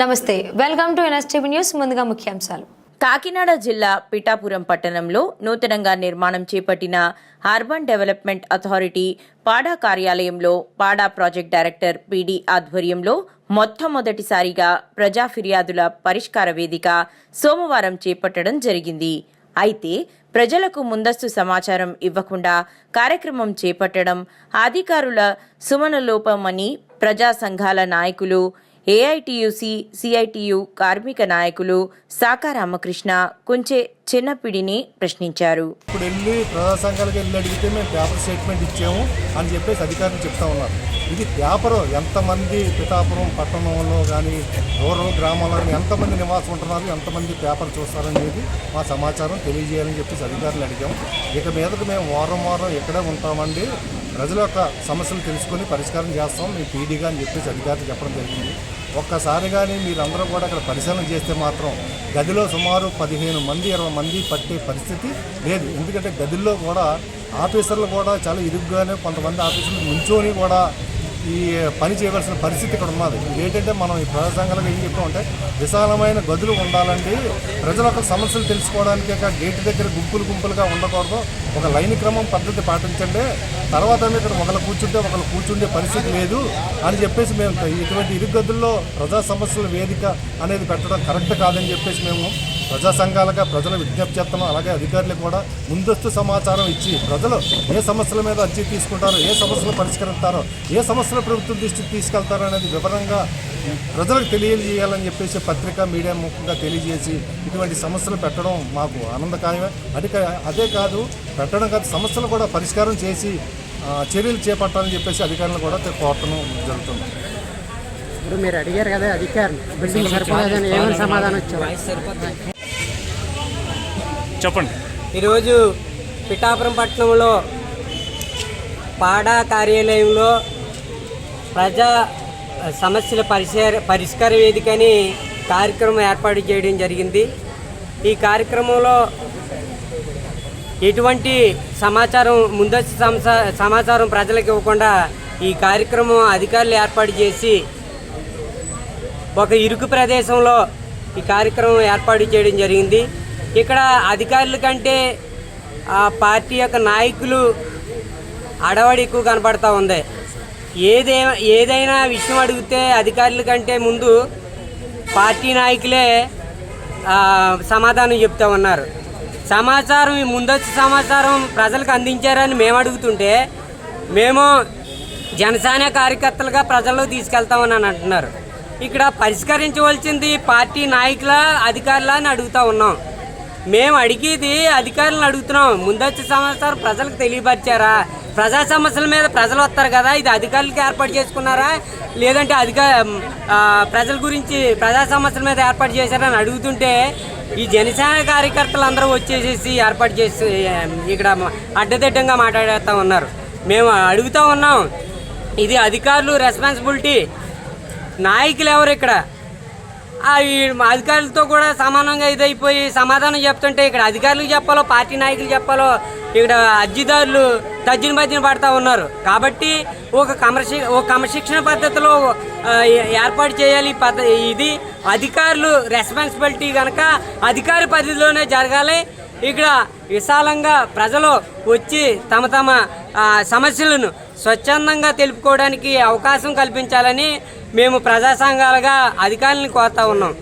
నమస్తే welcome to NSTV news ముందుగా ముఖ్యాంశాలు. కాకినాడ జిల్లా పిఠాపురం పట్టణంలో నూతనంగా నిర్మాణం చేపట్టిన అర్బన్ డెవలప్మెంట్ అథారిటీ పాడా కార్యాలయంలో పాడా ప్రాజెక్ట్ డైరెక్టర్ పీడీ ఆధ్వర్యంలో మొట్టమొదటిసారిగా ప్రజా ఫిర్యాదుల పరిష్కార వేదిక సోమవారం చేపట్టడం జరిగింది. అయితే ప్రజలకు ముందస్తు సమాచారం ఇవ్వకుండా కార్యక్రమం చేపట్టడం అధికారుల సుమనలోపమని ప్రజా సంఘాల నాయకులు ఏఐటియుసి సిఐటియు కార్మిక నాయకులు సాకా రామకృష్ణ కుంచె చిన్నపిడిని ప్రశ్నించారు. ఇప్పుడు వెళ్ళి ప్రజా సంఘాలకు వెళ్ళి అడిగితే మేము పేపర్ స్టేట్మెంట్ ఇచ్చాము అని చెప్పేసి అధికారులు చెప్తా ఉన్నారు. ఇది వ్యాపారం ఎంతమంది పిఠాపురం పట్టణంలో కానీ రూరల్ గ్రామాల్లో కానీ ఎంతమంది నివాసం ఉంటున్నారు ఎంతమంది పేపర్ చూస్తారనేది మా సమాచారం తెలియజేయాలని చెప్పేసి అధికారులు అడిగాం. ఇక మీదకు మేము వారం వారం ఇక్కడే ఉంటామండి. ప్రజల యొక్క సమస్యలు తెలుసుకొని పరిష్కారం చేస్తాం. మీ పీడీగా అని చెప్పేసి అధికారులు చెప్పడం జరిగింది. ఒక్కసారి కానీ మీరందరూ కూడా అక్కడ పరిశీలన చేస్తే మాత్రం గదిలో సుమారు పదిహేను మంది ఇరవై మంది పట్టే పరిస్థితి లేదు. ఎందుకంటే గదిలో కూడా ఆఫీసర్లు కూడా చాలా ఇరుగ్గానే కొంతమంది ఆఫీసర్లు నుంచోని కూడా ఈ పని చేయవలసిన పరిస్థితి ఇక్కడ ఉన్నది. ఏంటంటే మనం ఈ ప్రజా సంఘాలకు ఏం చెప్తామంటే విశాలమైన గదులు ఉండాలండి. ప్రజల యొక్క సమస్యలు తెలుసుకోవడానికి ఒక గేటు దగ్గర గుంపులు గుంపులుగా ఉండకూడదు. ఒక లైన్ క్రమం పద్ధతి పాటించండి. తర్వాత ఇక్కడ ఒకరు కూర్చుంటే ఒకరు కూర్చుండే పరిస్థితి లేదు అని చెప్పేసి మేము ఇటువంటి ఇరుగదుల్లో ప్రజా సమస్యల వేదిక అనేది పెట్టడం కరెక్ట్ కాదని చెప్పేసి మేము ప్రజా సంఘాలుగా ప్రజలు విజ్ఞప్తి చేస్తున్నాం. అలాగే అధికారులు కూడా ముందస్తు సమాచారం ఇచ్చి ప్రజలు ఏ సమస్యల మీద అర్జీ తీసుకుంటారో ఏ సమస్యలు పరిష్కరిస్తారో ఏ సమస్యలు ప్రభుత్వం దృష్టికి తీసుకెళ్తారో అనేది వివరంగా ప్రజలకు తెలియజేయాలని చెప్పేసి పత్రిక మీడియా ముఖ్యంగా తెలియజేసి ఇటువంటి సమస్యలు పెట్టడం మాకు ఆనందకాయమే. అది అదే కాదు పెట్టడం కాదు సమస్యలు కూడా పరిష్కారం చేసి చర్యలు చేపట్టాలని చెప్పేసి అధికారులు కూడా కోరటం జరుగుతుంది. ఇప్పుడు మీరు అడిగారు కదా అధికారులు బిల్డింగ్ సరిపోలేదని ఏమైనా సమాధానం వచ్చారు చెప్పండి. ఈరోజు పిఠాపురం పట్టణంలో పాడా కార్యాలయంలో ప్రజా సమస్యల పరిష్కార పరిష్కార వేదికని కార్యక్రమం ఏర్పాటు చేయడం జరిగింది. ఈ కార్యక్రమంలో ఎటువంటి సమాచారం ముందస్తు సమాచారం ప్రజలకు ఇవ్వకుండా ఈ కార్యక్రమం అధికారులు ఏర్పాటు చేసి ఒక ఇరుకు ప్రదేశంలో ఈ కార్యక్రమం ఏర్పాటు చేయడం జరిగింది. ఇక్కడ అధికారుల కంటే ఆ పార్టీ యొక్క నాయకులు అడవడి ఎక్కువ కనపడతా ఉంది. ఏదే ఏదైనా విషయం అడిగితే అధికారుల కంటే ముందు పార్టీ నాయకులే సమాధానం చెప్తా ఉన్నారు. సమాచారం ఈ సమాచారం ప్రజలకు అందించారని మేము అడుగుతుంటే మేము జనసేన కార్యకర్తలుగా ప్రజల్లో తీసుకెళ్తామని అని అంటున్నారు. ఇక్కడ పరిష్కరించవలసింది పార్టీ నాయకుల అధికారుల అని అడుగుతా ఉన్నాం. మేము అడిగేది అధికారులను అడుగుతున్నాం. ముందస్తు సమాచారం ప్రజలకు తెలియపరిచారా? ప్రజా సమస్యల మీద ప్రజలు వస్తారు కదా ఇది అధికారులకు ఏర్పాటు చేసుకున్నారా? లేదంటే అధిక ప్రజల గురించి ప్రజా సమస్యల మీద ఏర్పాటు చేశారా అని అడుగుతుంటే ఈ జనసేన కార్యకర్తలు అందరూ వచ్చేసేసి ఏర్పాటు చేసి ఇక్కడ అడ్డదిడ్డంగా మాట్లాడేస్తూ ఉన్నారు. మేము అడుగుతా ఉన్నాం ఇది అధికారులు రెస్పాన్సిబిలిటీ. నాయకులు ఎవరు ఇక్కడ? ఈ అధికారులతో కూడా సమానంగా ఇదైపోయి సమాధానం చెప్తుంటే ఇక్కడ అధికారులకు చెప్పాలో పార్టీ నాయకులు చెప్పాలో ఇక్కడ అర్జీదారులు తజ్జిన బజ్జిన పడతా ఉన్నారు. కాబట్టి ఒక క్రమశి ఒక క్రమశిక్షణ పద్ధతిలో ఏర్పాటు చేయాలి పద్ధ ఇది అధికారులు రెస్పాన్సిబిలిటీ కనుక అధికారి పరిధిలోనే జరగాలి. ఇక్కడ విశాలంగా ప్రజలు వచ్చి తమ తమ సమస్యలను స్వచ్ఛందంగా తెలుపుకోవడానికి అవకాశం కల్పించాలని మేము ప్రజా సంఘాలుగా అధికారులను కోరుతా ఉన్నాం.